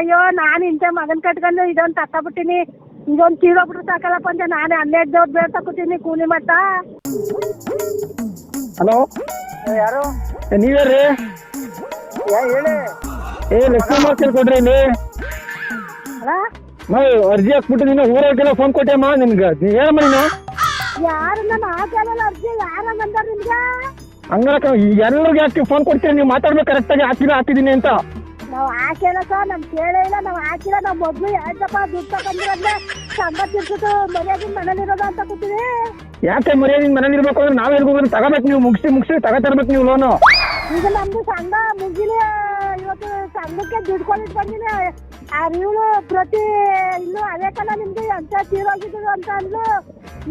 ಅಯ್ಯೋ ನಾನು ಇಂಥ ಮಗನ್ ಕಟ್ಕೊಂಡು ಇದೊಂದು ತಕೊಂಬಿಟ್ಟಿನಿ ಇದೊಂದು ತೀರೋಗ್ಬಿಟ್ರು ಸಾಕಲ್ಲಪ್ಪ ಅಂತ ನಾನು ಹನ್ನೆರಡು ದೇವ್ರ ಬೇರೆ ತಕ್ಕೊತೀನಿ ಕೂಲಿ ಮಟ್ಟ ಹಲೋ? ಯಾರು? ನೀವ್ಯಾರ್ರಿ? ಹೇಳಿ. ಏ ಲಕ್ಷ್ಮಮ್ಮ ಕೇಳ್ಕೊಡ್ರಿ ಇಲ್ಲಿ. ಮೈ ನಾವು ಅರ್ಜಿ ಹಾಕ್ಬಿಟ್ಟು ನೀನು ಊರಾಗೆಲ್ಲ ಫೋನ್ ಕೊಟ್ಟೆಮ್ಮ ನಿನ್ಗೆ. ನೀ ಏನಮ್ಮ ನೀನು ಯಾರು ನಾನು ಹಾಕಲ್ಲ ಅರ್ಜಿ ಯಾರ ಬಂದಾರ ನಿಮ್ಗೆ? ಹಂಗಾರ ಎಲ್ಲರಿಗೂ ಯಾಕೆ ಫೋನ್ ಕೊಡ್ತೀನಿ ನೀವು ಮಾತಾಡ್ಬೇಕು ಕರೆಕ್ಟಾಗಿ ಹಾಕಿದ್ರೆ ಹಾಕಿದ್ದೀನಿ ಅಂತ. ನಾವು ಹಾಕಿಲ್ಲ ಸರ್ ನಮ್ ಕೇಳೇ ಇಲ್ಲ ನಾವು ಹಾಕಿಲ್ಲ ನಾವು ಮೊದ್ಲು ಯಾಕಪ್ಪ ದುಡ್ಡು ತಗೊಂಡಿರೋದ್ರೆ ಸಂಗತಿ ಇರ್ತಿತ್ತು ಮರ್ಯಾದೆ ಮನೇಲಿರೋದು ಅಂತ ಕೂತೀವಿ ಯಾಕೆ ಮರ್ಯಾದೆ ನಿನ್ ಮನೇಲಿ ಇರ್ಬೇಕು ಅಂದ್ರೆ ನಾವ್ ಎಲ್ಗೂ ತಗೋಬೇಕು ನೀವು ಮುಗಿಸಿ ಮುಗಿಸಿ ತಗೋತಿರ್ಬೇಕು ನೀವು ಲೋನು ಈಗ ನಮ್ದು ಸಂಘ ಮುಗಿಲಿ ಇವತ್ತು ಸಂಘಕ್ಕೆ ದುಡ್ಡು ಕೊಂಡಿಟ್ ಬಂದಿನಿ. ಆ ನೀವು ಪ್ರತಿ ಇನ್ನು ಅದೇ ಕಲ ನಿಮ್ದು ಅಂತ ತೀರೋಗಿದ್ದು ಅಂತ ಅಂದ್ಲು.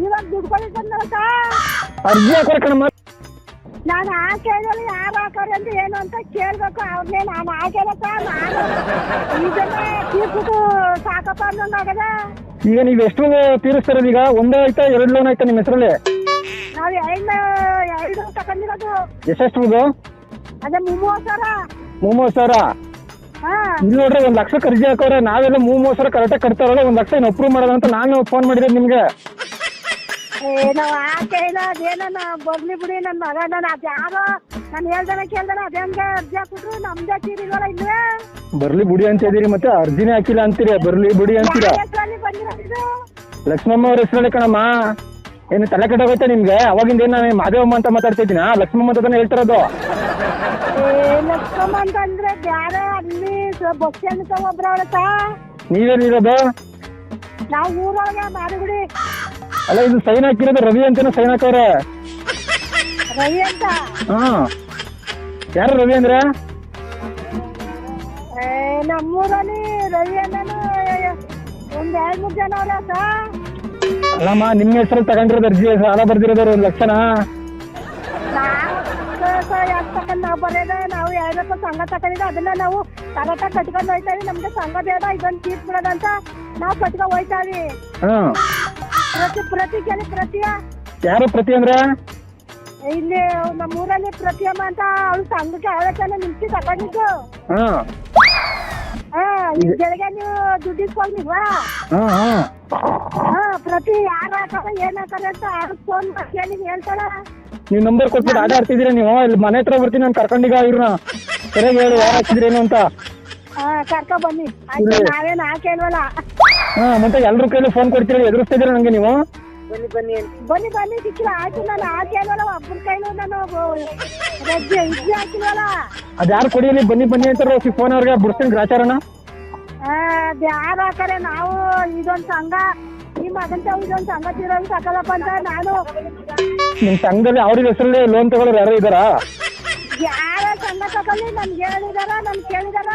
ಇವಾಗ ದುಡ್ಡು ಕೊಂಡಿಟ್ ಬಂದಲ್ಲ ಸರ್ ಅರ್ಜಿ ಕಣಮ್ಮ. ನಾನು ಆ ಕೇಳಿದ್ರೆ ಯಾರು ಹಾಕೋರು ಅಂತ ಏನು ಅಂತ ಕೇಳ್ಬೇಕು ಅವ್ರನ್ನೇ ನಾನು ಆ ಸರ್ ನಾನು ಇದನ್ನೇ ತೀರ್ಸ್ಬಿಟ್ಟು ಸಾಕಪ್ಪ ಅನ್ನೋದಾಗದ ಈಗ ನೀವು ಎಷ್ಟು ತೀರಿಸ್ತಾರ ಈಗ? ಒಂದೇ ಆಯ್ತಾ ಎರಡು ಲೋನ್ ಆಯ್ತಾ ನಿಮ್ಮ ಹೆಸರಲ್ಲಿ? ನಾವು ಎರಡು ಎರಡು ತಗೊಂಡಿರೋದು. ಎಷ್ಟೆಷ್ಟು ಇದು? ಅದೇ ಮೂವತ್ತು ಸಾವಿರ. ಮೂವತ್ತು ಸಾವಿರ? ಹಾ. ಇಲ್ಲಿ ನೋಡ್ರಿ ಒಂದ್ ಲಕ್ಷ ಅರ್ಜಿ ಹಾಕೋರೆ ನಾವೆಲ್ಲ ಮೂವತ್ತು ಸಾವಿರ ಕರೆಕ್ಟಾಗಿ ಕಟ್ತಾರಲ್ಲ ಒಂದ್ ಲಕ್ಷ ಅಪ್ರೂವ್ ಮಾಡೋದಂತ ಅಂತ ನಾನು ಫೋನ್ ಮಾಡಿರೋದು ನಿಮ್ಗೆ. ನಾವು ಆಕೆ ಇಲ್ಲ ಅದೇನ ಬರ್ಲಿ ಬಿಡಿ ನನ್ನ ಮಗ ನಾನು ಅದು ಯಾರೋ? ನಾನು ಹೇಳ್ದಾನೆ ಕೇಳ್ದಾನೆ ಅದೇ ಹಂಗೆ ಅರ್ಜಿ ಹಾಕಿದ್ರು? ನಮ್ದೇ ತೀರಿಲ್ವಲ್ಲ ಇಲ್ವೇ? ಬರ್ಲಿ ಬುಡಿ ಅಂತ ಇದೀರಿ ಮತ್ತೆ ಅರ್ಜಿನೇ ಹಾಕಿಲ್ಲ ಅಂತೀರಿ ಬರ್ಲಿ ಬುಡಿ ಅಂತೀರ? ಹೆಸರಲ್ಲಿ ಬಂದಿರೋದು ಲಕ್ಷ್ಮಮ್ಮ ಅವ್ರ ಹೆಸರಲ್ಲಿ ಕಣಮ್ಮ. ಏನು ತಲೆ ಕೆಟ್ಟೋಗೈತೆ ನಿಮ್ಗೆ? ಅವಾಗಿಂದ ಏನು ನಾನು ಮಾದೇವಮ್ಮ ಅಂತ ಮಾತಾಡ್ತಿದ್ದೀನ ಲಕ್ಷ್ಮಮ್ಮ ಅಂತ ತಾನೇ ಹೇಳ್ತಿರೋದು. ಏ ಲಕ್ಷ್ಮಮ್ಮ ಅಂತಂದ್ರೆ ಬ್ಯಾರೆ ಅಲ್ಲಿ ಬೊಕ್ಕೆ ಅಂತ ಒಬ್ರ ಅವಳತ್ತ ನೀವೇನಿರೋದು? ನಾವು ಊರೊಳಗೆ ಮಾರಿಬಿಡಿ ಅಲ್ಲ ಇದು ಸೈನ್ ಹಾಕಿರೋದು ರವಿ ಅಂತಾನೆ ಸೈನ್ ಹಾಕವ್ರೆ? ರವಿ ಅಂತ? ಹಾ. ಯಾರು ರವಿ ಅಂದ್ರೆ? ಏ ನಮ್ಮೂರಲ್ಲಿ ರವಿ ಅನ್ನನು ಒಂದ್ ಎರಡ್ ಮೂರ್ ಜನ ಅವ್ರ ಅಲ್ಲಮ್ಮ ನಿಮ್ಮ ಹೆಸರಲ್ಲಿ ತಗೊಂಡಿರೋದು ಅರ್ಜಿ ಸಾಲ ಬರ್ದಿರೋದು ಒಂದು ಲಕ್ಷನ? ನಾವು ಯಾಕೆ ತಗೊಂಡ್ ನಾವು ಬರೋದ? ನಾವು ಯಾರಪ್ಪ ಸಂಘ ತಗೊಂಡಿದ್ದ ಅದನ್ನ ನಾವು ಕರೆಕ್ಟ ಕಟ್ಕೊಂಡು ಹೋಯ್ತಾವಿ ನಮ್ಗೆ ಸಂಘ ಬೇಡ ಇದೊಂದು ತೀರ್ಸ್ ಬಿಡೋದಂತ ನಾವು ಕಟ್ಕೊಂಡು ಹೋಯ್ತಾವಿ ಹಾ. ಪ್ರತಿ ಪ್ರತಿ ಕೇಳಿ ಪ್ರತಿಯ. ಯಾರು ಪ್ರತಿ ಅಂದ್ರೆ? ಇಲ್ಲಿ ನಮ್ಮ ಊರಲ್ಲಿ ಪ್ರತಿಯಮ್ಮ ಅಂತ ಅವಳು ಸಂಘಕ್ಕೆ ಅವಳ ತಾನೆ ನಿಲ್ಸಿ ತಗೊಂಡಿದ್ದು ಹಾ. ಹಾ ಈಗ ಬೆಳಗ್ಗೆ ನೀವು ದುಡ್ಡು ಇಸ್ಕೊಂಡಿಲ್ವಾ ಹಾ ಹಾ. ಹಾ ಪ್ರತಿ ಯಾರು ಹಾಕಾರ ಏನ್ ಹಾಕಾರ ಅಂತ ಅವ್ರು ಫೋನ್ ಮಾಡಿ ಕೇಳಿ ಹೇಳ್ತಾಳ ನೀವು ನಂಬರ್ ಕೊಟ್ಬಿಟ್ಟು ಆಟ ಆಡ್ತಿದ್ದೀರಾ ನೀವು? ಇಲ್ಲಿ ಮನೆ ಹತ್ರ ಬರ್ತೀನಿ ನಾನು ಕರ್ಕೊಂಡೀಗ ಇವ್ರನ್ನ. ಸರಿಯಾಗಿ ಹೇಳಿ ಯಾರು ಹಾಕಿದ್ರೇನು ಅಂತ. ಹಾ ಕರ್ಕೊ ಬನ್ನಿ. ಆಯ್ತು. ನಾವೇನ್ ಹಾಕೇಲ್ವಲ್ಲ ಹಾ ಮತ್ತೆ ಎಲ್ಲರೂ ಕೈಲಿ ಫೋನ್ ಕೊಡ್ತೀರಾ ಎದುರಿಸ್ತಿದ್ದೀರಾ ನನಗೆ ನೀವು? ಬನ್ನಿ ಬನ್ನಿ ಅಂತ. ಬನ್ನಿ ಬನ್ನಿ ಸಿಕ್ಕಿಲ್ಲ. ಆಯ್ತು ನಾನು ಅಲ್ವಲ್ಲ ಒಬ್ಬರ ಕೈಲೂ ನಾನು ರಜ್ಜೆ ಇಜ್ಜೆ ಹಾಕಿಲ್ವಲ್ಲ ಅದು ಯಾರು ಕೊಡಿಯಲಿ ಬನ್ನಿ ಬನ್ನಿ ಅಂತಾರೋ ಫೋನ್ ಅವ್ರಿಗೆ ಬಿಡ್ತೀನಿ ಗ್ರಾಚಾರನ. ಆ, ಅದ್ ಯಾರು ಹಾಕಾರೆ ನಾವು ಇದೊಂದು ಸಂಘ ನಿಮ್ಮ ಮಗಂತ ಇದೊಂದ್ ಸಂಘ ತಿರೋದು ಸಾಕಲ್ಲಪ್ಪ ಅಂತ ನಾನು. ನಿಮ್ಮ ಸಂಘದಲ್ಲಿ ಅವ್ರಿಗೆ ಹೆಸರಲ್ಲಿ ಲೋನ್ ತಗೊಳ್ಳೋರು ಯಾರು ಇದಾರ ಯಾರ ಸಂಘ ತಗೊಳ್ಳಿ ನಮ್ಗೆ ಹೇಳಿದಾರ ನಮ್ಗೆ ಕೇಳಿದಾರ.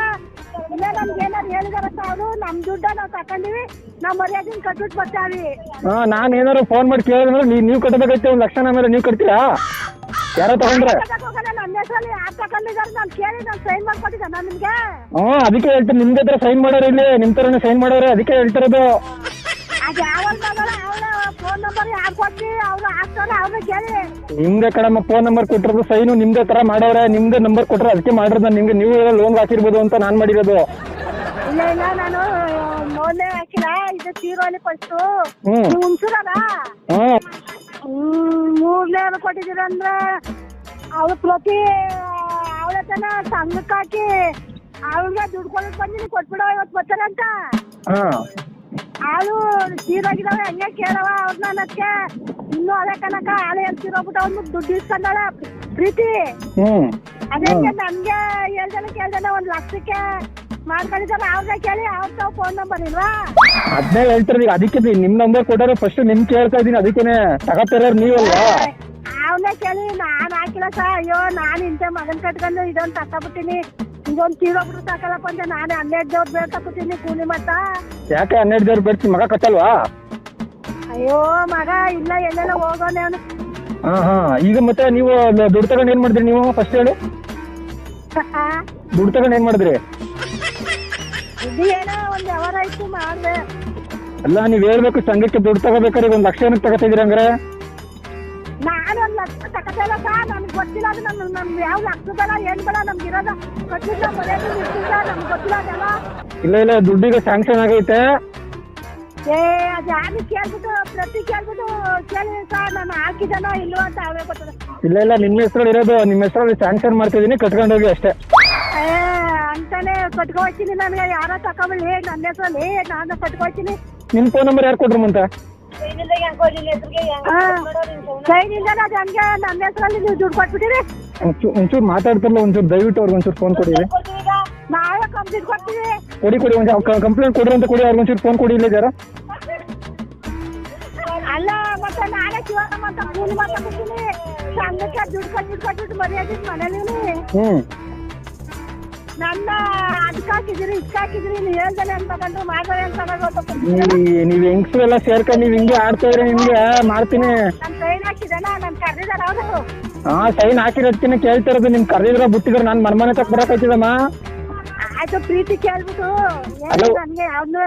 ಇಲ್ಲ ನಮ್ಗೆ ಏನಾರು ಹೇಳಿದಾರ ಅವರು ನಮ್ ದುಡ್ಡ ನಾವು ತಕೊಂಡಿವಿ ನಾವ್ ಮರ್ಯಾದಿನ ಕಟ್ಬಿಟ್ಟು ಬರ್ತಾವಿ ಹಾ ನಾನು ಏನಾರು ಫೋನ್ ಮಾಡಿ ಕೇಳಿದ್ರೆ ನೀವು ನೀವು ಕಟ್ಟಬೇಕೈತೆ ಒಂದು ಲಕ್ಷ ಮೇಲೆ ನೀವು ಕಟ್ತೀರಾ? ಯಾರೋ ತಗೊಂಡ್ರೆ. ಹೋಗಲ್ಲ ನನ್ನ ಹೆಸರಲ್ಲಿ ಯಾರು ತಗೊಂಡಿದಾರ ನಾನು ಕೇಳಿ ನಾನು ಸೈನ್ ಮಾಡ್ಕೊಟ್ಟಿದ್ದೆ ನಾನು ನಿಮ್ಗೆ? ಹ್ಞೂ ಅದಕ್ಕೆ ಹೇಳ್ತೀನಿ ನಿಮ್ದ ಹತ್ರ ಸೈನ್ ಮಾಡೋರು ಇಲ್ಲಿ ನಿಮ್ಮ ಥರನೇ ಸೈನ್ ಮಾಡೋರು ಅದಕ್ಕೆ ಹೇಳ್ತಿರೋದು. ಅದ್ ಯಾವ ಮಗಳ ಅವಳ. ಫೋನ್ ನಂಬರ್ ಯಾರು ಕೊಟ್ಟಿ ಅವ್ರು ಹಾಕ್ತಾರ ಅವ್ರನ್ನ ಕೇಳಿ. ನಿಮ್ದೇ ಕಡಮ್ಮ ಫೋನ್ ನಂಬರ್ ಕೊಟ್ಟಿರೋದು ಸೈನು ನಿಮ್ದೇ ತರ ಮಾಡವ್ರೆ. ನಿಮ್ದೇ ನಂಬರ್ ಕೊಟ್ಟರೆ ಅದಕ್ಕೆ ಮಾಡಿರೋದು ನಾನು ನಿಮ್ಗೆ ನೀವು ಲೋನ್ ಹಾಕಿರ್ಬೋದು ಅಂತ ನಾನು ಮಾಡಿರೋದು. ಇಲ್ಲ ಇಲ್ಲ ನಾನು ಮೊನ್ನೆ ಹಾಕಿಲ್ಲ ಇದು ತೀರೋಲಿ ಫಸ್ಟು ಹ್ಞೂ ನೀವು ಹುಣ್ಸೂರಲ್ಲ ಹ್ಮ್. ಮೂರನೇ ಕೊಟ್ಟಿದ್ದೀರ ಅಂದ್ರೆ ಅವಳು ಪ್ರತಿ ಅವಳ ತನ ಸಂಘಕ್ಕೆ ಹಾಕಿ ಅವಳಿಗೆ ದುಡ್ಡು ಬಂದಿನಿ ಕೊಟ್ಬಿಡೋ ಇವತ್ತು ಬರ್ತಾರಂತ? ಅಂತ ಹಾಂ. ಅವಳು ತೀರೋಗಿದಾವೆ ಹಂಗೆ ಕೇಳವ ಅವ್ರನ್ನ ಅನ್ನಕ್ಕೆ ಇನ್ನು ಅದೇ ಕನಕ ಹಾಳೆ ಹೇಳ್ತಿರೋಬಿಟ್ಟು ಅವ್ನು ದುಡ್ಡು ಇಸ್ಕೊಂಡಾಳ. ಪ್ರೀತಿ. ಅದಕ್ಕೆ ನನ್ಗೆ ಹೇಳ್ದಲ್ಲ ಕೇಳ್ದಲ್ಲ ಒಂದ್ ಲಕ್ಷಕ್ಕೆ ಮಾಡ್ಕೊಂಡಿದ್ದಲ್ಲ ಅವ್ರನ್ನ ಕೇಳಿ ಅವ್ರ ತಾವ್ ಫೋನ್ ನಂಬರ್ ಇಲ್ವಾ? ಅದನ್ನೇ ಹೇಳ್ತಾರೆ ಅದಕ್ಕೆ ನಿಮ್ಮ ನಂಬರ್ ಕೊಟ್ಟರೆ ಫಸ್ಟ್ ನಿಮ್ ಕೇಳ್ತಾ ಇದೀನಿ ಅದಕ್ಕೇನೆ ನೀವು ನೀವಲ್ವಾ? ಅವನೇ ಕೇಳಿ ನಾನ್ ಹಾಕಿಲ್ಲ ಸರ್. ಅಯ್ಯೋ ನಾನು ಇಂತೆ ಮಗನ್ ಕಟ್ಕೊಂಡು ಇದೊಂದು ತಕೊಂಡ್ಬಿಟ್ಟಿನಿ ಇದೊಂದು ತೀರೋಗ್ಬಿಟ್ಟು ಸಾಕಲ್ಲಪ್ಪ ಅಂತ ನಾನೇ ಹನ್ನೆರಡು ದೇವ್ರ ಬೇರೆ ತಗೋತೀನಿ ಕೂಲಿ ಮತ್ತ. ಯಾಕೆ ಹನ್ನೆರಡು ದೇವ್ರು ಬರ್ತೀನಿ ಮಗ ಕಟ್ಟಲ್ವಾ ಅಯ್ಯೋ ಮಗ ಇಲ್ಲ ಎಲ್ಲೆಲ್ಲ ಹೋಗೋನೆ ಅವನು. ಹಾ ಹಾ. ಈಗ ಮತ್ತೆ ನೀವು ಲ- ದುಡ್ಡು ತಗೊಂಡು ಏನ್ ಮಾಡಿದ್ರಿ ನೀವು? ಫಸ್ಟ್ ಹೇಳಿ. ದುಡ್ಡು ತಗೊಂಡು ಏನ್ ಮಾಡಿದ್ರಿ? ಇದು ಏನೋ ಒಂದ್ ವ್ಯವಹಾರ ಇತ್ತು ಮಾಡ್ದೆ. ಅಲ್ಲ ನೀವ್ ಹೇಳ್ಬೇಕು ಸಂಘಕ್ಕೆ ದುಡ್ಡು ತಗೋಬೇಕಾದ್ರೆ ಒಂದು ಲಕ್ಷ ಏನಕ್ಕೆ ತಗೋತಿದ್ರಿ ಅಂದ್ರೆ ನಾನು ಒಂದ್ ಲಕ್ಷ ಗೊತ್ತ ಗೊತ್ತಿಲ್ಲ ಅದು ನಮ್ಗೆ ನಮ್ ಯಾವ ಲಕ್ಷ ಏನ್ ಬೇಡ ನಮ್ಗೆ ಇರೋದ ಕಟ್ಟಿಲ್ಲ ಮನೆಯಲ್ಲಿ ಇರ್ತಿಲ್ಲ ನಮ್ಗೆ ಗೊತ್ತಿಲ್ಲ ಅದೆಲ್ಲ. ಇಲ್ಲ ಇಲ್ಲ ದುಡ್ಡಿಗೆ ಸ್ಯಾಂಕ್ಷನ್ ಆಗೈತೆ. ಏ ಅದು ಯಾರು ಕೇಳ್ಬಿಟ್ಟು ಪ್ರತಿ ಕೇಳ್ಬಿಟ್ಟು ಕೇಳಿ ಸರ್ ನಾನು ಹಾಕಿದ್ದಾನೋ ಇಲ್ವೋ ಅಂತ ಅವೇ ಗೊತ್ತದ ಇಲ್ಲ ಇಲ್ಲ ನಿಮ್ಮ ಹೆಸರಲ್ಲಿ ಇರೋದು ನಿಮ್ಮ ಹೆಸರಲ್ಲಿ ಸ್ಯಾಂಕ್ಷನ್ ಮಾಡ್ತಿದ್ದೀನಿ ಕಟ್ಕೊಂಡು ಹೋಗಿ ಅಷ್ಟೇ. ಏ ಅಂತಾನೆ ಕಟ್ಕೊಳ್ತೀನಿ ನನಗೆ ಯಾರೋ ಏ ನನ್ನ ಹೆಸರಲ್ಲಿ ನಾನು ಕಟ್ಕೊಳ್ತೀನಿ. ನಿಮ್ಮ ಫೋನ್ ನಂಬರ್ ಯಾರು ಕೊಟ್ರು ಮುಂತ ಸೈನ್ ಇಲ್ದಾನೆ ಅದು ಹಂಗೆ ನಮ್ಮ ಹೆಸರಲ್ಲಿ ನೀವು ದುಡ್ಡು ಕೊಟ್ಬಿಟ್ಟಿರಿ. ಒಂಚೂರು ಮಾತಾಡ್ತಾರಲ್ಲ ಒಂಚೂರು ದಯವಿಟ್ಟು ಅವ್ರಿಗೆ ಒಂಚೂರು ಫೋನ್ ಕೊಡಿ. ನಾವೇ ಕಂಪ್ಲೀಟ್ ಕೊಡ್ತೀವಿ. ಕೊಡಿ ಕೊಡಿ ಒಂದು ಕಂಪ್ಲೇಂಟ್ ಕೊಡ್ರಿ ಅಂತ ಕೊಡಿ ಅವ್ರಿಗೆ ಒಂಚೂರು ಫೋನ್ ಕೊಡಿ ಇಲ್ಲ ಜರ ಅಲ್ಲ ಮತ್ತೆ ನಾಳೆ ಶಿವರಾಮ ಮತ್ತೆ ಕೂಲಿ ಮಾತಾಡ್ತೀನಿ ಸಂಘಕ್ಕೆ ದುಡ್ಡು ಕೊಟ್ಬಿಟ್ಟು ಕೊಟ್ಬಿಟ್ಟು ಮರ್ಯಾದೆ ಮನೇಲಿ ಹ್ಞೂ ನನ್ನ ಅದಕ್ಕಾಕಿದ್ರಿ ಇಕ್ಕಾಕಿದಿರಿ ನೀವು ಹೇಳ್ದಲೆ ಅಂತ ತಗೊಂಡ್ರು ಮಾಡ್ದೆ ಅಂತ ನೀವ್ ಹೆಂಗ್ಸ್ರೆಲ್ಲ ಸೇರ್ಕೊಂಡ್ ನೀವ್ ಹಿಂಗೆ ಆಡ್ತಾ ಇದ್ರೆ ಹಿಂಗೆ ಮಾಡ್ತೀನಿ. ನನ್ನ ಕೈನ ಹಾಕಿದಲ್ಲ ನನ್ನ ಅವರು ಹಾ ಸೈನ್ ಹಾಕಿರತ್ತಿನ ಕೇಳ್ತಾ ಇರೋದು ನಿಮ್ ಕರೆದಿದ್ರ ಬಿಟ್ಟಿದ್ರ ನಾನ್ ಮನ್ಮನೆ ಆಯ್ತು ಪ್ರೀತಿ ಕೇಳ್ಬಿಟ್ಟು ಏನು Hello?